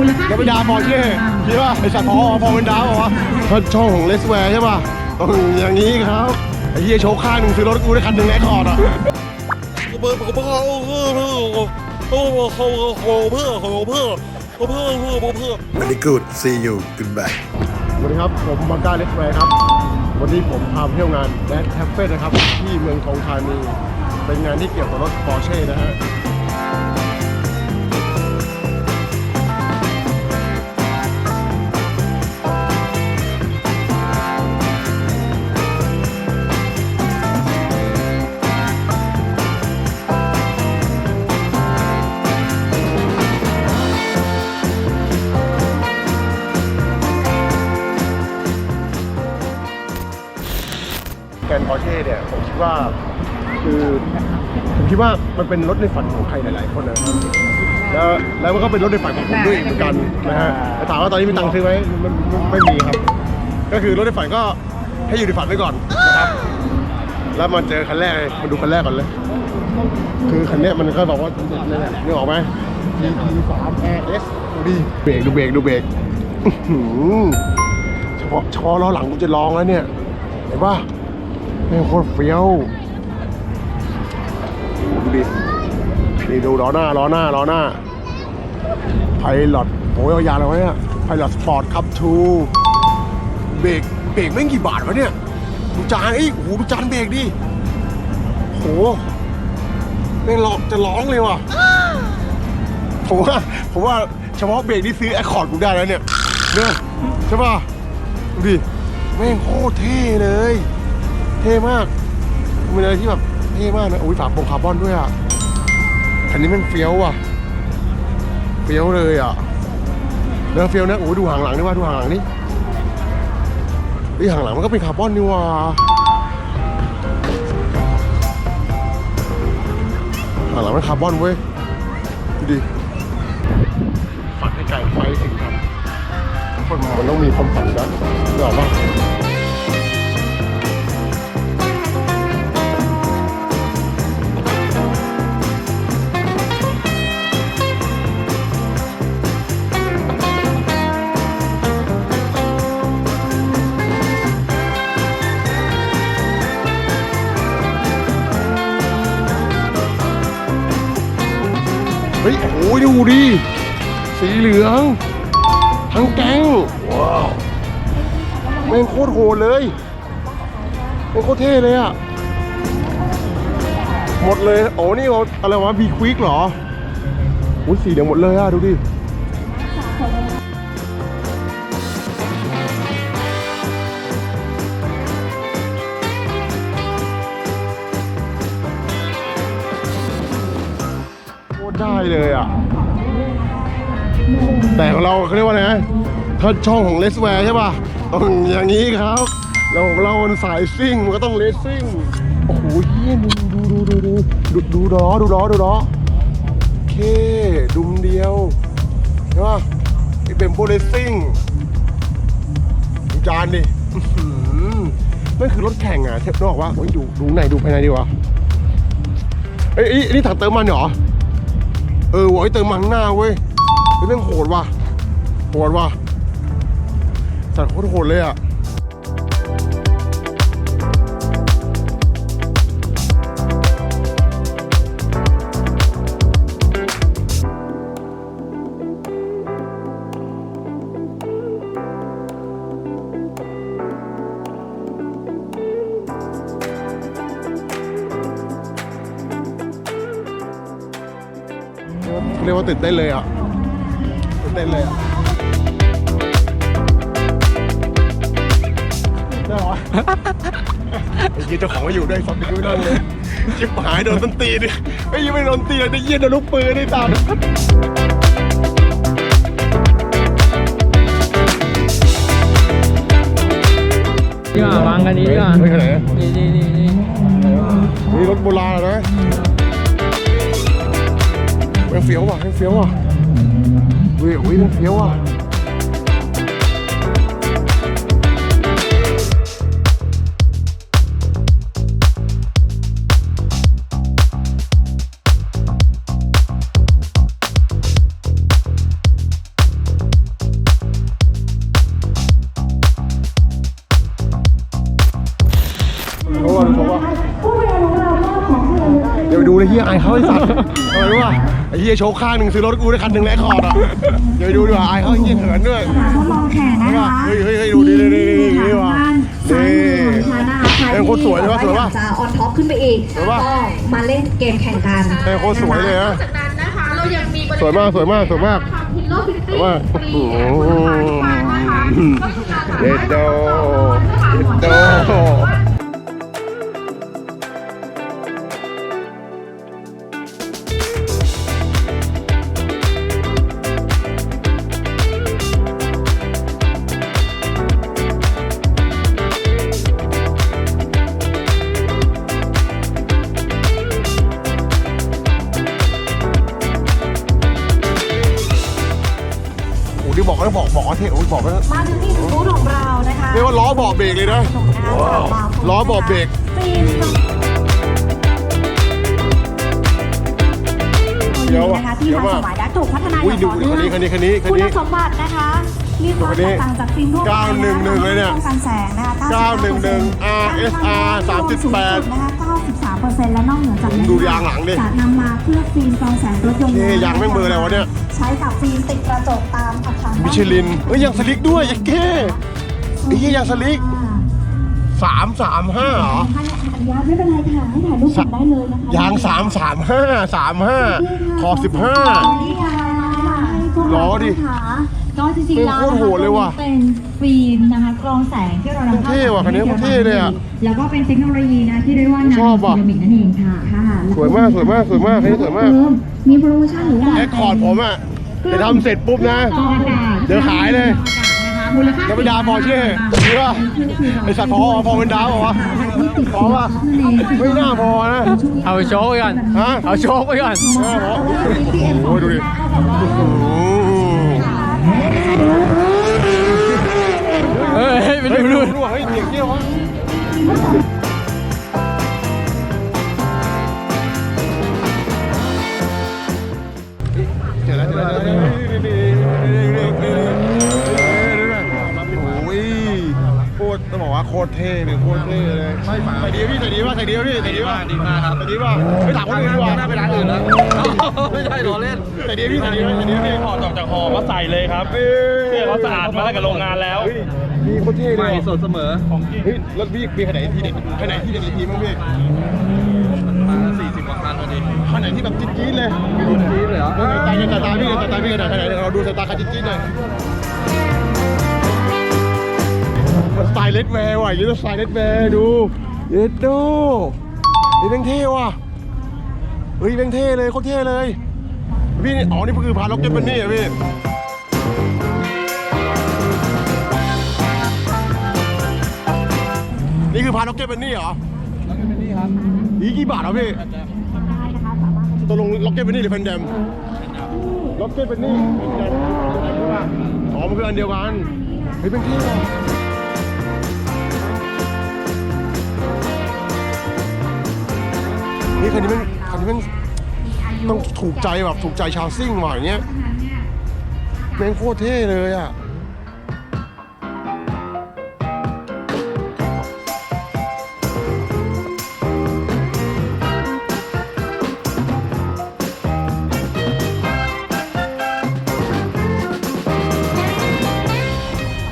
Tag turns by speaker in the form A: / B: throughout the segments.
A: มูลค่า
B: จะไปด่าบอลเช่คิดว่าไอสัตว์พอพอเป็นดาวเหรอวะถ้าช่องของเลสแวร์ใช่ป่ะต้องอย่างนี้ครับไอ้เหี้ยโชว์ข้างหนึ่งซื้อรถกูได้คันหนึ่งแน่คอร์ดอะ
C: เพื่อเพื่อเพื่อเพื่อเพื่อเพื่อเพื่อเพื่อเพื่อเพื่อเพื่อเพื่อเพื่อเพื่อ
D: Very good see you goodbye
B: สวัสดีครับ ผมบังก้าเลสแวร์ครับ วันนี้ผมพาไปเที่ยวงานแดนแทฟเฟสนะครับ ที่เมืองทองธานี เป็นงานที่เกี่ยวกับรถปอร์เช่นะฮะ ว่าคือผมคิดว่ามันเป็นรถในฝันของใครหลาย ๆ คนนะครับแล้วแล้วมันก็เป็นรถในฝันของผมด้วยเหมือนกันนะฮะแต่ถามว่าตอนนี้มีตังค์ซื้อไหมมันมันไม่มีครับ ก็คือรถในฝันก็ให้อยู่ในฝันไว้ก่อนนะครับแล้วมาเจอคันแรกเลยมาดูคันแรกก่อนเลย คือคันเนี้ยมันก็บอกว่านี่แหละนึกออกไหม GT 3 RS ดูดิเบรกดูเบรกดูเบรกอื้อหือเฉพาะเฉพาะล้อหลังกูจะลองแล้วเนี่ยเห็นปะ แม่โคตรเฟี้ยวดูดินี่ดูล้อหน้าล้อหน้าล้อหน้าไพลอตโอ้ยเอายาอะไรวะเนี่ยไพลอตสปอร์ตคับทูเบรกเบรกไม่งกี่บาทวะเนี่ยดูจานไอ้โอ้โหดูจานเบรกดิโหแม่หลอกจะร้องเลยว่ะผมว่าผมว่าเฉพาะเบรกที่ซื้อแอคคอร์ดกูได้แล้วเนี่ยเนี่ยใช่ป่ะดูดิแม่งโคตรเท่เลย เท่มากมันเป็นอะไรที่แบบเท่มากนะอุ้ยฝาโปรงคาร์บอนด้วยอะคันนี้มันเฟี้ยวอะเฟี้ยวเลยอะเนื้อเฟี้ยวนะโอ้ยดูหางหลังนี่ว่าดูหางหลังนี่ไอหางหลังมันก็เป็นคาร์บอนนี่ว่าหางหลังมันคาร์บอนเว้ยดูดิฝันให้ไกลไฟถึงครับคนมันต้องมีความฝันนะนึกออกป เฮ้ย โอ้ยดูดิ สีเหลือง ทั้งแก๊ง ว้าวแม่งโคตรโหดเลยแม่งโคตรเท่เลยอะหมดเลย โอ้นี่เอาอะไรวะบีควิกเหรออุ้ยสีเดียวหมดเลยอะดูดิ ได้เลยอะ แต่ของเราเขาเรียกว่าไงนะถ้าช่องของเลสแวร์ใช่ป่ะต้องอย่างนี้ครับแล้วของเรามันสายซิ่งมันก็ต้องเลสซิ่งโอ้โหเฮียดูดูดูดูดูดูดูล้อดูล้อดูล้อโอเคดุมเดียวใช่ป่ะไอเป็นโบเลสซิ่งดูจานดิอื้อหือนั่นคือรถแข่งอะเทปนอกว่าโอ้ยดูดูไหนดูภายในดีวะเอ้ยเอ้ยนี่ถังเติมมันเหรอ เออไว้ยเติมมังหน้าเว้ยเฮ้ยแม่งโหดว่ะโหดว่ะสัตว์โคตรโหดเลยอะ รียกว่าตื่นเต้นเลยอะตื่นเต้นเลยอะได้เหรอไอ้ยี่เจ้าของมาอยู่ด้วยฟังไปด้วยนั่งเลยจิบหายโดนต้นตีนไม่ยังไม่โดนตีเลยได้เยี่ยโดนลูกปืนได้ตาม
E: ดีกว่าวางกันนี้ดีกว่า
B: ไม่ขนาดนั้น
E: นี่นี่นี่นี่
B: นี่รถโบราณนะ ยังเฟี้ยวว่ะยังเฟี้ยวว่ะเว้ยอุ้ยยังเฟี้ยวว่ะ เหี้ยโชว์ข้างหนึ่งซื้อรถกูได้คันหนึ่งแล้วคอร์ดอะเดี๋ยวไปดูดีกว่าอายเขาไอ้เหี้ยเขินด้วย
A: ทดลองแข่งนะคะ
B: เฮ้ยเฮ้ยเฮ้ยดูดิดิดิดิดิดิว่ะ
A: ซ้ายมือของฉันนะคะใคร
B: เอ้ยโคตรสวยเลยว่ะสวยว่ะ
A: จะออนท็อปขึ้นไปอีก
B: สวยว่ะ
A: ก็มาเล่นเกมแข่งกัน
B: เฮ้ยโคตรสวยเลยนะ
F: จากนั้นนะคะเรายังมีบริ
B: สวยมากสวยมากสวยมาก
F: ฮิลโลฟิลิปปิน
B: ว่า
F: ส์
B: โอ้โห
F: นะคะก็คือการสามารถ
B: เด็ดโดเด็ดโด บอกแล้วบอกบอกว่าเท่โอ้ยบอกแล้ว
A: มาถึงที่บูธของเรานะคะ
B: เรียกว่าล้อบอกเบรกเลยนะล้อบอกเบรก
A: ฟิล์ม
B: เดี๋ยวอะ
A: นะคะที่
B: เดี๋ยว
A: ทัน
B: อะ
A: สมัยและถูกพัฒนาอ
B: อุ้ย
A: ย่าง
B: ดู
A: ต่อเนื่อง
B: คันนี้คันนี้คันนี้คันนี้
A: คุณสมบัตินะคะมีความแตกต่างจากฟิล์มทั่วไป
B: 911เลยเนี่ย
A: ป้องกันแสงนะคะ
B: 911 RSR 38
A: นะคะ93%และนอกเหนือจากนั้น
B: ดูยางหลังดิ
A: จะนำมาเพื่อฟิล์มกรองแสงรถยนต์
B: เท่ยางแม่งเบอร์อะไรวะเนี่ย
A: ใช้กับฟิล์มติดกระจกตามอาคาร
B: มิชลินเอ้ยยังสลิกด้วยยังเก้ไอ้เหี้ยยังสลิกสามสามห้าเหรอ
A: ท่านอนุญาตไม่เป็นไรค่ะให้ถ่ายรูปก่อนได้เลยนะคะ
B: ยางสามสามห้าสามห้าขอบสิบห้า ล้อดิ
G: ก็จริงๆแล้ว
B: โคตรโหดเลยว่ะ
G: เป็นฟิล์มนะคะกรองแสงที่เรานำเข้า
B: เท่ว่ะคันนี้โคตรเท่เลยอะ
G: แล้วก็เป็นเทคโนโลยีนะที่เรียกว่านา
B: ชอบ
G: โน
B: ว่ะ
G: เซรามิกนั่นเองค่ะค่ะ
B: สวยมากสวยมากสวยมากคันนี้สวยมาก
G: เพิ่มมีโปรโมชั่นหรือว่า
B: แอคคอร์ดผมอะจะทำเสร็จปุ๊บนะ
G: กรองอากาศ
B: เดี๋ยวขายเลย
G: นะคะ มูลค่า
B: จะไปด่าพอเช่หรือว่าไอสัตว์พอพอเป็นดาวเหรอวะพอป่ะไม่น่าพอนะ
E: เอาโชว์ไปก่อน
B: ฮะ
E: เอาโชว์ไปก่อน
B: น่าพอโอ้ยดูดิโอ้โห
E: เฮ้ยไป
B: เฮ้ย
E: ดู
B: ดู
E: ดู
B: ดูเฮ้ยเสียงเกี้ยววะ โคตรเท่เลยโคตรเท่เลยใส่ดีพี่ใส่ดีป่ะใส่ดีป่ะพี่ใส่ดีป่ะดีมากครับใส่ดีป่ะไม่ถามคนอื่นดีกว่าไปร้านอื่นแล้ว
C: ไม่ใช่ล้อเล่น
B: ใส่ดีพี่ใส่ดีป่ะใส่ดีป่ะพี่
C: ถอดอกจากห่อมาใส่เลยครับเพื่อเขาสะอาดมาตั้งแต่โรงงานแล้ว
B: มีโคตรเท่เลย
C: ใหม่สดเสมอของจริง
B: เฮ้ยรถพี่มีคันไหนที่เด็ดคันไหนที่เด็ดในทีมบ้างพี่
C: มาสี่สิบกว่าคันพอดี
B: คันไหนที่แบบจี๊ดๆเลย
C: รุ่นนี้เลยเหร
B: อตาตาตาพี่ตาตาพี่กันหน่อยคันไหนเราดูสายตาคันจี๊ดๆหน่อย ไตล์เลดแวร์ว่ะอยี่ต้องสไตล์เลดแวร์ดูเย็ดดูนี่แม่งเท่ว่ะเฮ้ยแม่งเท่เลยโคตรเท่เลยพี่นี่อ๋อนี่คือพาล็อกเก็ตเป็นนี่เหรอพี่นี่คือพาล็อกเก็ตเป็นนี่เหรอนี่กี่บาทครับพี่ตกลงล็อกเก็ตเป็นนี่หรือเพนแดมล็อกเก็ตเป็นนี่เพนแดมใช่ป่ะอ๋อมันคืออันเดียวกันเฮ้ยเป็นที่ว่ะ นี่คันนี้มันคันนี้มันต้องถูกใจแบบถูกใจชาวซิ่งว่ะอย่างเงี้ยแม่งโคตรเท่เลยอะ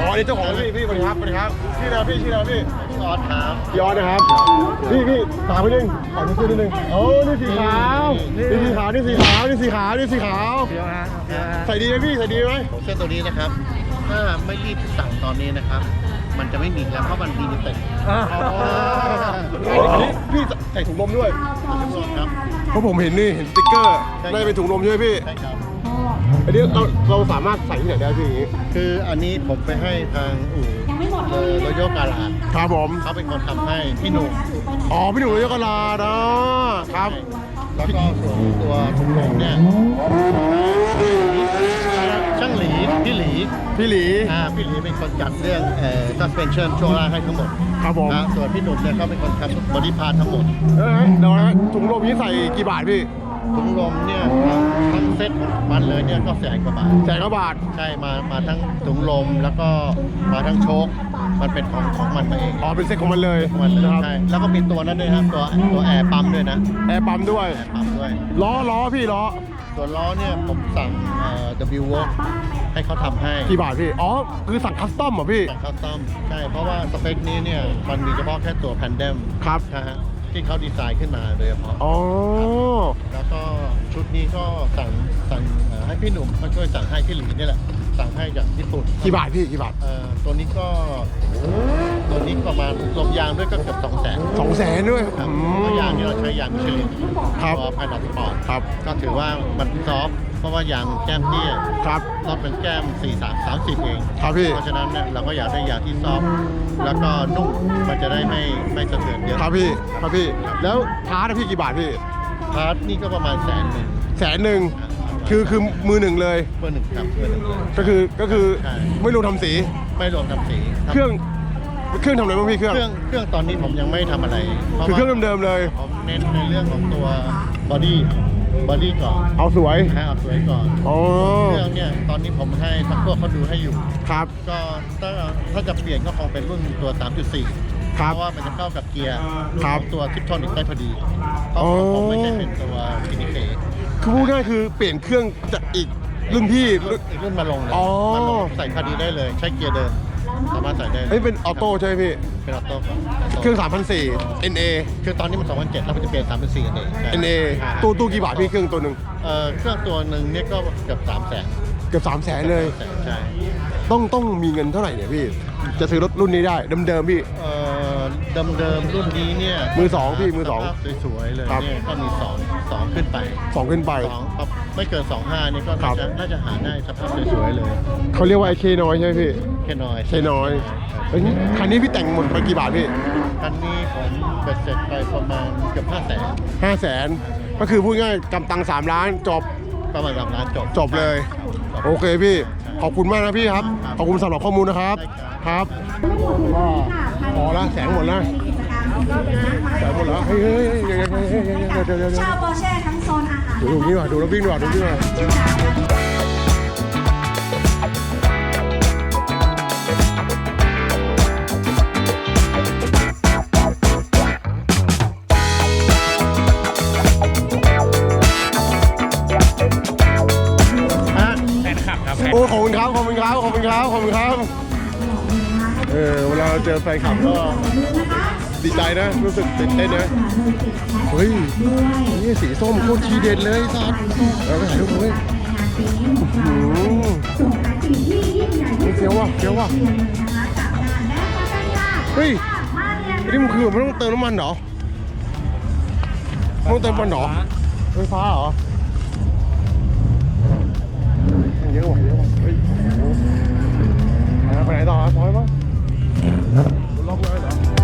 B: อ๋อนี่เจ้าของพี่พี่สวัสดีครับสวัสดีครับชื่ออะไรพี่ชื่ออะไรพี่ พี่ออสครับพี่ออสนะครับพี่พี่ตามไปนึงขอดูชื่อนิดนึงโอ้นี่สีขาวนี่สีขาวนี่สีขาวนี่สีขาวนี่สีขาวใส่ดีไหมพี่ใส่ดีไหม
H: เส้นตัวนี้นะครับ ถ้าไม่รีบสั่งตอนนี้นะครับ มันจะไม่มีแล้วเพราะมันมีลิมิเต็ด
B: อ๋ออันนี้พี่ใส่ถุงนมด้วย
H: ครับ
B: เพราะผมเห็นนี่เห็นสติ๊กเกอร์น่าจะเป็นถุงนมใช่ไหมพี่
H: ใช่ครับ
B: อันนี้เราเราสามารถใส่ที่ไหนได้พี่อย่างนี้
H: คืออันนี้ผมไปให้ทางอู่ โรโยกาลา
B: ครับผม
H: เขาเป็นคนทำให้พี่หนุ่ม
B: อ๋อ พี่หนุ่มยกกะลาเนาะครับ
H: แล้วก็ส่วนตัวถุงลมเนี่ยช่างหลีพี่หลี
B: พี่หลี
H: อ่าพี่หลีเป็นคนจัดเรื่องเอ่อ suspension ช่วงล่างให้ทั้งหมด
B: ครับผม
H: นะส่วนพี่หนุ่มเนี่ยเขาเป็นคนทำบอดี้พาร์ททั้งหมด
B: เออเดี๋ยวนะถุงลมนี้ใส่กี่บาทพี่
H: ถุงลมเนี่ยทั้งทั้งเซ็ตของมันเลยเนี่ยก็แสนกว่าบาท
B: แสนกว่าบาท
H: ใช่มามาทั้งถุงลมแล้วก็มาทั้งโชคมันเป็นของของมันมาเอง
B: อ๋อเป็นเซ็ตของมันเลย
H: ของมันเลย
B: นะครับ
H: ใช่แล้วก็มีตัวนั้นด้วยครับตัวตัวแอร์ปั๊มด้วยนะ
B: แอร์ปั๊มด้วย
H: แอร์ปั๊มด้วย
B: ล้อล้อพี่ล้อ
H: ส่วนล้อเนี่ยผมสั่งเอ่อ W Work ให้เขาทำให้
B: กี่บาทพี่อ๋อคือสั่งคัสตอมเหรอพี่
H: สั่งคัสตอมใช่เพราะว่าสเปคนี้เนี่ยมันมีเฉพาะแค่ตัวแพนเดม
B: ครับ
H: นะฮะ ที่เขาดีไซน์ขึ้นมาโดยเฉพาะ
B: อ๋อ
H: แล้วก็ชุดนี้ก็สั่งสั่งเอ่อให้พี่หนุ่มเขาช่วยสั่งให้พี่หลีนี่แหละ สั่งให้จากญี่ปุ่น
B: กี่บาทพี่กี่บาท
H: เอ่อตัวนี้ก็ตัวนี้ประมาณลมยางด้วยก็เกือบสองแสน
B: สองแสนด้วย
H: ครับ
B: อื
H: เพราะ
B: ม
H: ยางนี่เราใช้ยางมิชลิน
B: ครับ
H: ตัวไพนัทสปอร์ต
B: ครับ
H: ก็ถือว่ามันซอฟต์เพ ราะว่ายางแก้มเตี้ย
B: ครับ
H: รถเป็นแก้ม 4 3 30 เอง
B: ครับพี่
H: เพราะฉะนั้นเนี่ยเราก็อยากได้ยางที่ซอฟต์แล้วก็นุ่มมันจะได้ไม่ไม่สะเทือนเยอะ
B: ครับพี่ครับพี่ แล้วพาร์ทอะพี่กี่บาทพี่
H: พาร์ทนี่ก็ประมาณแสนหนึ่ง
B: แสนหนึ่งคือคือมือหนึ่งเลย
H: เบอร์หนึ่งครับเบอร์หนึ่งเลย
B: ก็คือก็คือ
H: ใช่
B: ไม่รวมทำสี
H: ไม่รวมทำสี
B: เครื่องเครื่องทำอะไรบ้างพี่เครื่อง
H: เครื่องเครื่องตอนนี้ผมยังไม่ทำอะไรพาะ
B: คือเครื่อง
H: ว่า
B: เดิมๆเลย
H: ผมเน้นในเรื่องของตัวบอดี้ บอดี้ก่อน
B: เอาสวย
H: ให้เอาสวยก่อน
B: อ๋อ
H: เครื่องเนี่ยตอนนี้ผมให้ทั้งพวกเขาดูให้อยู่
B: ครับ
H: ก็ถ้าถ้าจะเปลี่ยนก็คงเป็นรุ่นตัว 3.4
B: ครับ
H: เพราะว่ามันจะเข้ากับเกียร์
B: ครับ
H: ของตัวทิปโทนิกได้พอดีเพราะ
B: อ๋อ
H: ผมไม่ใช่เป็นตัวกินิเค
B: คือพูดง่ายๆคือเปลี่ยนเครื่องจากอีกรุ่นพี่
H: รุ่นอีกรุ่นมาลงเลย
B: อ๋อ
H: มาลงใส่พอดีได้เลย ใช้เกียร์เดิม สามารถใส่ได้ลย
B: เฮ้ยเป็นออโต้ใช่ไหมพี่
H: เป็นออโต้ครับออโต้
B: เครื่อง3,004 NA
H: คือตอนนี้มัน2007แล้วมันจะเปลี่ยน3.4กันเองใช่
B: NA ตู้ตู้กี่บาทพี่เครื่องตัวหนึ่ง
H: เอ่อเครื่องตัวหนึ่งเนี่ยก็เกือบ3 0 0 0 0
B: เกือบ3 0 0แสนเลย
H: ใช่
B: ต้องต้องมีเงินเท่าไหร่เนี่ยพี่ จะซื้อรถรุ่นนี้ได้เดิมๆพี่
H: เอ่อเดิมๆรุ่นนี้เนี่ย
B: มือสองพี่มือสอง
H: ภาพสวยๆเลย
B: ครับ
H: เนี่ยก็มีสองสองขึ้นไป
B: สองขึ้นไป
H: สองครับ ไม่เกินสองห้านี่ก็
B: ครั
H: น่า
B: บ
H: จะน่าจะหาได้สภาพสวยๆเลย
B: เขาเรียกว่าไอเคน้อยใช่ไหมพี่
H: แค่น้อย
B: เคน้อยเอ้ยคันนี้พี่แต่งหมดไปกี่บาทพี่
H: คันนี้ผมเบ็ดเสร็จไปประมาณเกือบห้าแสน
B: ห้าแสนก็คือพูดง่ายกำตังสามล้านจบ
H: ประมาณสามล้านจบ
B: จบเลย
H: จบ
B: โอเคพี่ ขอบคุณมากนะพี่ครับ ขอบคุณสำหรับข้อมูลนะครับครับก็พอละแสงหมดแล้วแสงหมดแล้วเฮ้ยเฮ้ยเฮ้ยเดี๋ยวเดี๋ยวเดี๋ยวเดี๋ยวเดี๋ยวเดี๋ยวเดี๋ยว
A: ชาวโปรเช่ทั้งโซนอาหาร
B: ดูตรงนี้ว่ะดูแล้ววิ่งดีกว่าดูนี่ว่ะฮะ
E: แฟนคลับครับ
B: โอ้ขอบคุณครับขอบคุณครับขอบคุณครับขอบคุณครับ เออเวลาเราเจอแฟนคลับก็ ดีใจนะ รู้สึกตื่นเต้นนะ เฮ้ย นี่สีส้มโคตรทีเด็ดเลยสัตว์เราไปถ่ายรูปเลยนี่เฟี้ยวว่ะเฟี้ยวว่ะเฮ้ยนี่มันคือมันต้องเติมน้ำมันเหรอต้องเติมน้ำมันเหรอไฟฟ้าเหรอเยอะว่ะเยอะว่ะเฮ้ยไปไหนต่อครับพอยมั้งล็อกเลยเหรอ